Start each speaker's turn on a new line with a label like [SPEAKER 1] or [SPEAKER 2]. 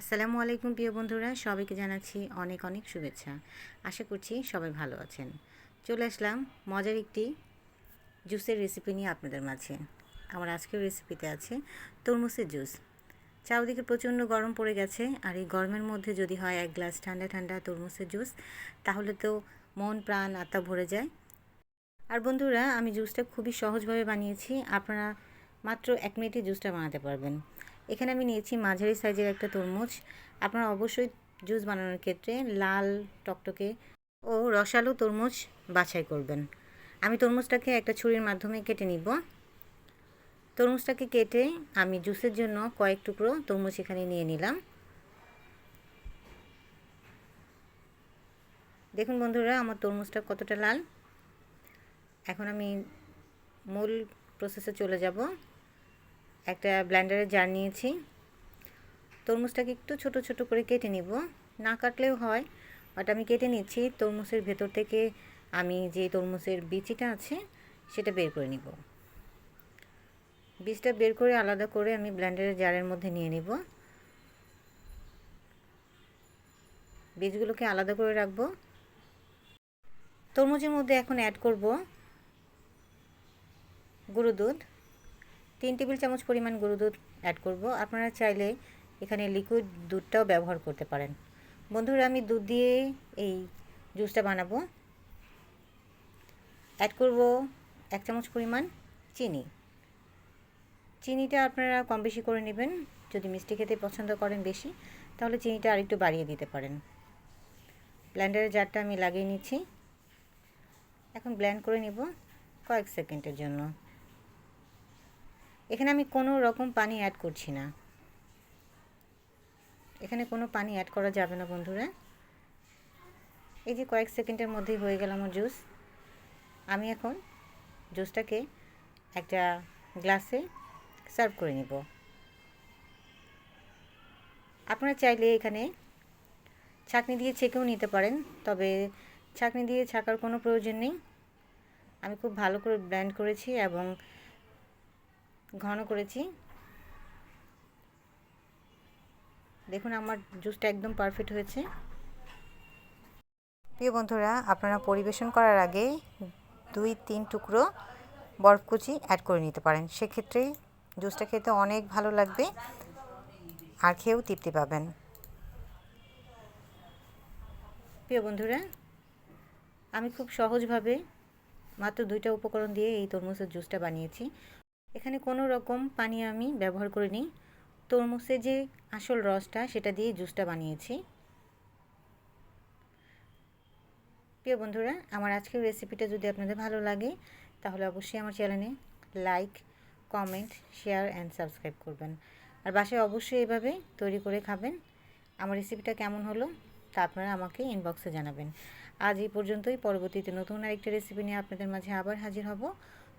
[SPEAKER 1] আসসালামু আলাইকুম প্রিয় বন্ধুরা, সবাইকে জানাচ্ছি অনেক অনেক শুভেচ্ছা। আশা করছি সবাই ভালো আছেন। চলে আসলাম মজার একটি জুসের রেসিপি নিয়ে আপনাদের মাঝে। আমার আজকের রেসিপিতে আছে তরমুজের জুস। চারদিকে প্রচণ্ড গরম পড়ে গেছে, আর এই গরমের মধ্যে যদি হয় এক গ্লাস ঠান্ডা ঠান্ডা তরমুজের জুস, তাহলে তো মন, প্রাণ, আত্মা ভরে যায়। আর বন্ধুরা, আমি জুসটা খুবই সহজভাবে বানিয়েছি। আপনারা মাত্র এক মিনিটে জুসটা বানাতে পারবেন। এখানে আমি নিয়েছি মাঝারি সাইজের একটা তরমুজ। আপনারা অবশ্যই জুস বানানোর ক্ষেত্রে লাল টকটকে ও রসালো তরমুজ বাছাই করবেন। আমি তরমুজটাকে একটা ছুরির মাধ্যমে কেটে নিব। তরমুজটাকে কেটে আমি জুসের জন্য কয়েক টুকরো তরমুজ এখানে নিয়ে নিলাম। দেখুন বন্ধুরা, আমার তরমুজটা কতটা লাল। এখন আমি মূল প্রসেসে চলে যাব। একটা ব্ল্যান্ডারের জার নিয়েছি। তরমুজটাকে একটু ছোট ছোট করে কেটে নিব। না কাটলেও হয় বাট আমি কেটে নিচ্ছি। তরমুজের ভেতর থেকে আমি যে তরমুজের বিচিটা আছে, সেটা বের করে নিব। বীজটা বের করে আলাদা করে আমি ব্ল্যান্ডারের জারের মধ্যে নিয়ে নিব। বীজগুলোকে আলাদা করে রাখব। তরমুজের মধ্যে এখন অ্যাড করব গুঁড়ো দুধ। তিন টেবিল চামচ পরিমাণ গরু দুধ অ্যাড করব। আপনারা চাইলে এখানে লিকুইড দুধটাও ব্যবহার করতে পারেন। বন্ধুরা, আমি দুধ দিয়ে এই জুসটা বানাবো। অ্যাড করব এক চামচ পরিমাণ চিনি। চিনিটা আপনারা কম বেশি করে নেবেন। যদি মিষ্টি খেতে পছন্দ করেন বেশি, তাহলে চিনিটা আরেকটু বাড়িয়ে দিতে পারেন। ব্ল্যান্ডারের জারটা আমি লাগিয়ে নিচ্ছি। এখন ব্ল্যান্ড করে নিব কয়েক সেকেন্ডের জন্য। এখানে আমি কোনো রকম পানি অ্যাড করছি না। এখানে কোনো পানি অ্যাড করা যাবে না বন্ধুরা। এই যে কয়েক সেকেন্ডের মধ্যেই হয়ে গেল আমার জুস আমি এখন জুসটাকে একটা গ্লাসে সার্ভ করে নিব। আপনারা চাইলে এখানে ছাঁকনি দিয়ে ছেঁকেও নিতে পারেন, তবে ছাঁকনি দিয়ে ছাকার কোনো প্রয়োজন নেই। আমি খুব ভালো করে ব্ল্যান্ড করেছি এবং ঘন করেছি। দেখুন আমার জুসটা একদম পারফেক্ট হয়েছে। প্রিয় বন্ধুরা, আপনারা পরিবেশন করার আগে দুই, তিন টুকরো বরফকুচি অ্যাড করে নিতে পারেন। সেক্ষেত্রে জুসটা খেতে অনেক ভালো লাগবে আর খেয়েও তৃপ্তি পাবেন। প্রিয় বন্ধুরা, আমি খুব সহজভাবে মাত্র দুইটা উপকরণ দিয়ে এই তরমুজের জুসটা বানিয়েছি। এখানে কোনো রকম পানি আমি ব্যবহার করিনি। তরমুজের যে আসল রসটা, সেটা দিয়ে জুসটা বানিয়েছি। প্রিয় বন্ধুরা, আমার আজকের রেসিপিটা যদি আপনাদের ভালো লাগে, তাহলে অবশ্যই আমার চ্যানেলে like comment share and subscribe করবেন। আর বাসায় অবশ্যই এভাবে তৈরি করে খাবেন। আমার রেসিপিটা কেমন হলো, তা আপনারা আমাকে ইনবক্সে জানাবেন। আজ এই পর্যন্তই। পরবর্তীতে নতুন আরেকটা রেসিপি নিয়ে আপনাদের মাঝে আবার হাজির হব।